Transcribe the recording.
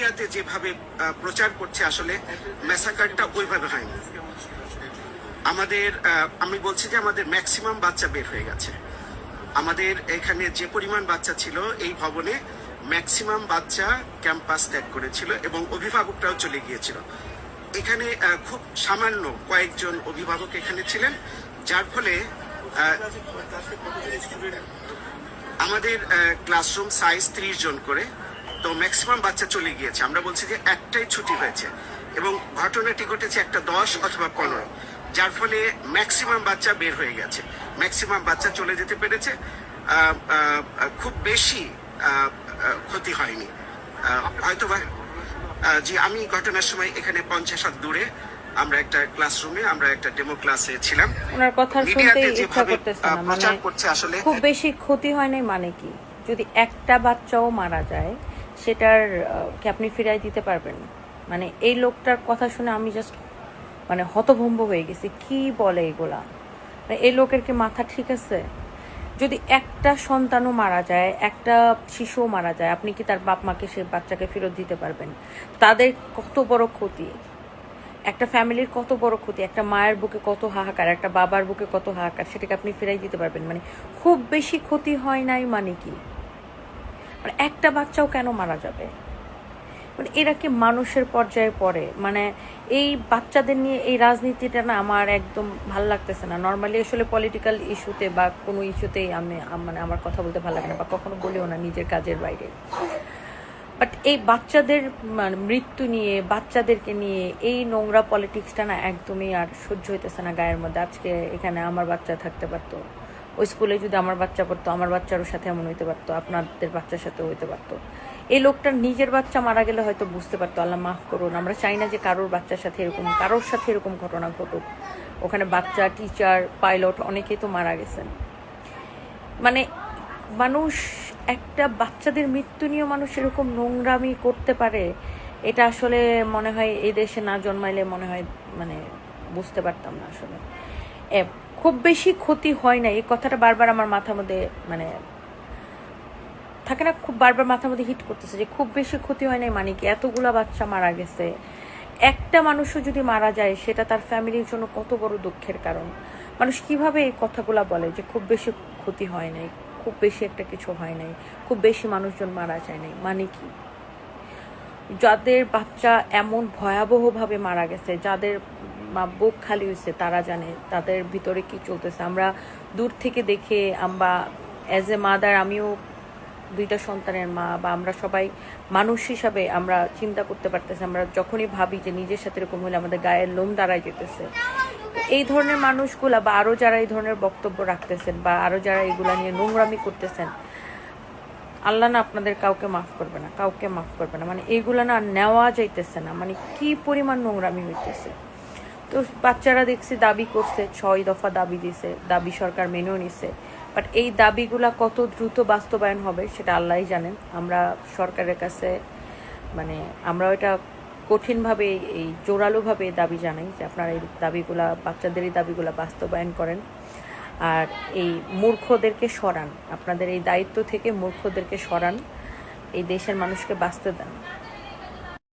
মিডিয়াতে যেভাবে প্রচার করছে আসলে ম্যাসাকারটা ওইভাবে হয়নি। আমাদের আমি বলছি যে আমাদের ম্যাক্সিমাম বাচ্চা বের হয়ে গেছে। আমাদের এখানে যে পরিমাণ বাচ্চা ছিল এই ভবনে ম্যাক্সিমাম বাচ্চা ক্যাম্পাস ত্যাগ করেছিল এবং অভিভাবকরাও চলে গিয়েছিল। এখানে খুব সামান্য কয়েকজন অভিভাবক এখানে ছিলেন, যার ফলে আমাদের ক্লাসরুম সাইজ ত্রিশ জন করে। তো ম্যাক্সিমাম বাচ্চা চলে গিয়েছে। আমরা বলছি যে একটাই ছুটি হয়েছে এবং ঘটনাটি ঘটেছে একটা দশ অথবা পনেরো যার ফলে ম্যাক্সিমাম বাচ্চা বের হয়ে গেছে। ম্যাক্সিমাম বাচ্চা চলে যেতে পেরেছে। খুব বেশি ক্ষতি হয়নি। আহ, হয়তোবা জি আমি ঘটনার সময় এখানে পঞ্চাশ হাত দূরে আমরা একটা ক্লাসরুমে আমরা একটা ডেমো ক্লাসে ছিলাম। ওনার কথা শুনতে ইচ্ছা করতেছে না প্রচার মানে করছে আসলে খুব বেশি ক্ষতি হয় নাই মানে কি? যদি একটা বাচ্চাও মারা যায় সেটার কি আপনি ফিরাই দিতে পারবেন মানে এই লোকটার কথা শুনে আমি জাস্ট মানে হতভম্ব হয়ে গেছি। কি বলে এগুলা? মানে এই লোকের কি মাথা ঠিক আছে? যদি একটা সন্তানও মারা যায়, একটা শিশুও মারা যায়, আপনি কি তার বাপ মাকে সেই বাচ্চাকে ফেরত দিতে পারবেন? তাদের কত বড় ক্ষতি? একটা ফ্যামিলির কত বড় ক্ষতি? একটা মায়ের বুকে কত হাহাকার, একটা বাবার বুকে কত হাহাকার, সেটাকে আপনি ফেরাই দিতে পারবেন। মানে খুব বেশি ক্ষতি হয় নাই মানে কি? মানে একটা বাচ্চাও কেন মারা যাবে? মানে এরা কি মানুষের পর্যায়ে পড়ে? মানে এই বাচ্চাদের নিয়ে এই রাজনীতিটা না আমার একদম ভালো লাগতেছে না। নর্মালি আসলে পলিটিক্যাল ইস্যুতে বা কোনো ইস্যুতেই আমি মানে আমার কথা বলতে ভালো লাগে না বা কখনো বলিও না নিজের কাজের বাইরে। বাট এই বাচ্চাদের মানে মৃত্যু নিয়ে, বাচ্চাদেরকে নিয়ে এই নোংরা পলিটিক্সটা না একদমই আর সহ্য হইতেছে না গায়ের মধ্যে। আজকে এখানে আমার বাচ্চা থাকতে পারতো। ওই স্কুলে যদি আমার বাচ্চা পড়তো, আমার বাচ্চারও সাথে এমন হইতে পারতো, আপনাদের বাচ্চার সাথে হইতে পারতো। এই লোকটার নিজের বাচ্চা মারা গেলে হয়তো বুঝতে পারতো, আল্লাহ মাফ করুন, আমরা চাই না যে কারোর বাচ্চার সাথে এরকম, কারোর সাথে এরকম ঘটনা ঘটুক। ওখানে বাচ্চা টিচার পাইলট অনেকেই তো মারা গেছেন। মানে মানুষ, একটা বাচ্চাদের মৃত্যু নিয়ে মানুষ এরকম নোংরামি করতে পারে, এটা আসলে মনে হয় এই দেশে না জন্মাইলে মনে হয় মানে বুঝতে পারতাম না আসলে। খুব বেশি ক্ষতি হয় না। এই কথাটা বারবার আমার মাথার মধ্যে মানে থাকে না, খুব বারবার মাথার মধ্যে হিট করতেছে যে খুব বেশি ক্ষতি হয় নাই মানে কি? এতগুলা বাচ্চা মারা গেছে। একটা মানুষও যদি মারা যায়, সেটা তার ফ্যামিলির জন্য কত বড় দুঃখের কারণ। মানুষ কীভাবে এই কথাগুলা বলে যে খুব বেশি ক্ষতি হয় নাই, খুব বেশি একটা কিছু হয় নাই, খুব বেশি মানুষজন মারা যায় নাই মানে কি? যাদের বাচ্চা এমন ভয়াবহভাবে মারা গেছে, যাদের বুক খালি হয়েছে, তারা জানে তাদের ভিতরে কি চলতেছে। আমরা দূর থেকে দেখে আমরা অ্যাজ এ মাদার আমিও দুইটা সন্তানের মা, বা আমরা সবাই মানুষ হিসাবে আমরা চিন্তা করতে পারতেছি। আমরা যখনই ভাবি যে নিজের সাথে এরকম হলে আমাদের গায়ের লোম দাঁড়ায় যেতেছে। এই ধরনের মানুষগুলা বা আরও যারা এই ধরনের বক্তব্য রাখতেছেন বা আরও যারা এগুলা নিয়ে নোংরামি করতেছেন, আল্লাহ না আপনাদের কাউকে মাফ করবে না, কাউকে মাফ করবে না। মানে এইগুলা না নেওয়া যাইতেছে না। মানে কি পরিমাণ নোংরামি হইতেছে। তো বাচ্চারা দেখছি দাবি করছে, ছয় দফা দাবি দিছে, দাবি সরকার মেনেও নিছে। বাট এই দাবিগুলা কত দ্রুত বাস্তবায়ন হবে সেটা আল্লাহই জানেন। আমরা সরকারের কাছে মানে আমরা এটা কঠিনভাবে, এই জোরালোভাবে দাবি জানাই যে আপনারা এই দাবিগুলা, বাচ্চাদের এই দাবিগুলা বাস্তবায়ন করেন। আর এই মূর্খদেরকে সরান। আপনাদের এই দায়িত্ব থেকে মূর্খদেরকে সরান। এই দেশের মানুষকে বাঁচতে দেন।